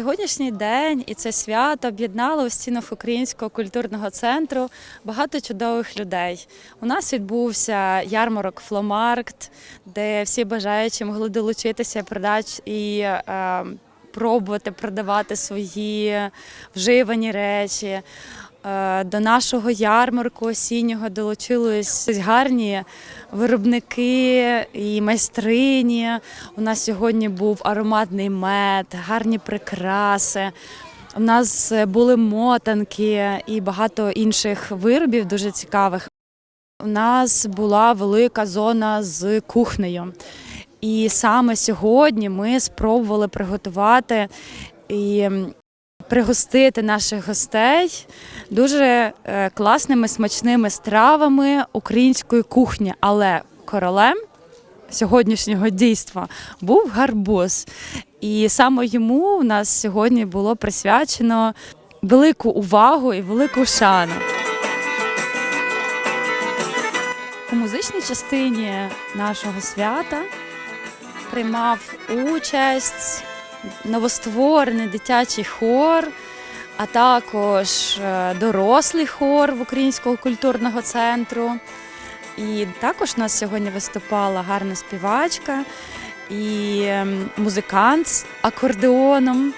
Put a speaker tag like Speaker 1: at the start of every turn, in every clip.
Speaker 1: Сьогоднішній день і це свято об'єднало у стінах Українського культурного центру багато чудових людей. У нас відбувся ярмарок Фломаркт, де всі бажаючі могли долучитися продач і е, пробувати продавати свої вживані речі. Е, До нашого ярмарку осіннього долучились гарні виробники і майстрині. У нас сьогодні був ароматний мед, гарні прикраси. У нас е, були мотанки і багато інших виробів дуже цікавих. У нас була велика зона з кухнею. І саме сьогодні ми спробували приготувати і пригостити наших гостей дуже е, класними смачними стравами української кухні. Але королем сьогоднішнього дійства був гарбуз. І саме йому в нас сьогодні було присвячено велику увагу і велику шану. У музичній частині нашого свята приймав участь новостворений дитячий хор, а також е, дорослий хор в Українського культурного центру. І також у нас сьогодні виступала гарна співачка і ем, музикант з акордеоном.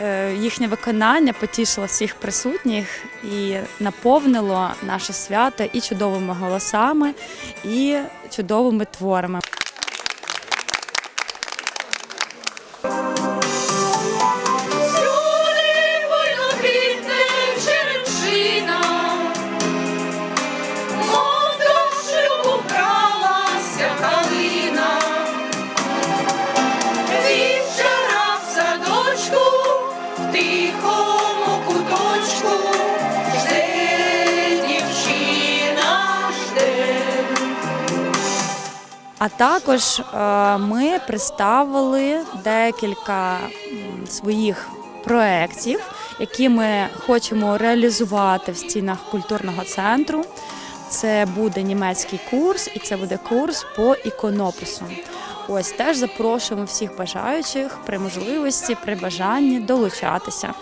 Speaker 1: Е, Їхнє виконання потішило всіх присутніх і наповнило наше свято і чудовими голосами, і чудовими творами. А також е, ми представили декілька своїх проєктів, які ми хочемо реалізувати в стінах культурного центру. Це буде німецький курс, і це буде курс по іконопису. Ось теж запрошуємо всіх бажаючих при можливості, при бажанні долучатися.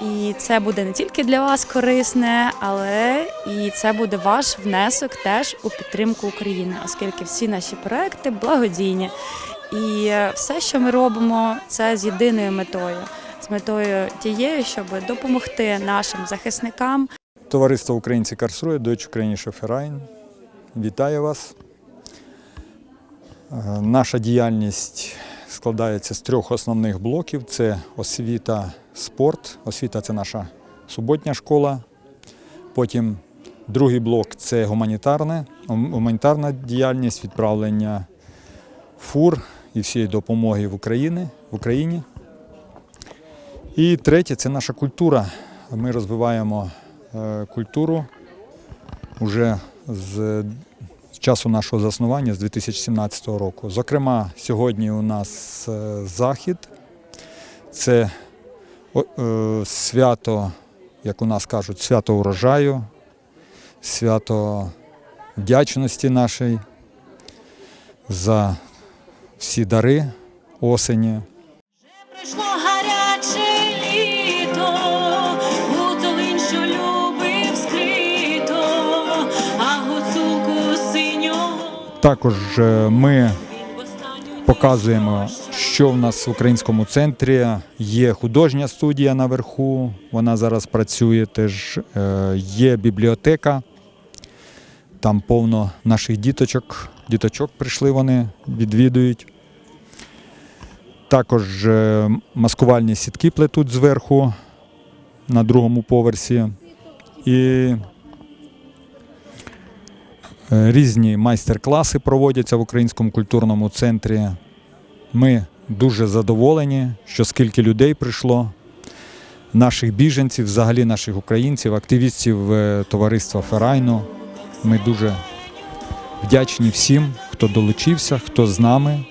Speaker 1: І це буде не тільки для вас корисне, але і це буде ваш внесок теж у підтримку України, оскільки всі наші проекти благодійні. І все, що ми робимо, це з єдиною метою, з метою тією, щоб допомогти нашим захисникам
Speaker 2: Товариство Українці Карсрує, Deutsche Ukrainische Verein. Вітаю вас. Е, Наша діяльність складається з трьох основних блоків: це освіта, спорт. Освіта це наша суботня школа. Потім другий блок це гуманітарне, гуманітарна діяльність, відправлення фур і всієї допомоги в Україні, в Україні. І третє це наша культура. Ми розвиваємо е, культуру вже з з часу нашого заснування, з 2017 року. Зокрема, сьогодні у нас е, захід. Це е, свято, як у нас кажуть, свято урожаю, свято вдячності нашої за всі дари осені. Також е, ми показуємо, що в нас в українському центрі є художня студія наверху. Вона зараз працює. Теж е, є бібліотека. Там повно наших діточок. Діточок прийшли, вони відвідують. Також е, маскувальні сітки плетуть зверху на другому поверсі. І різні майстер-класи проводяться в Українському культурному центрі. Ми дуже задоволені, що скільки людей прийшло, наших біженців, взагалі наших українців, активістів е, товариства Ферайну. Ми дуже вдячні всім, хто долучився, хто з нами.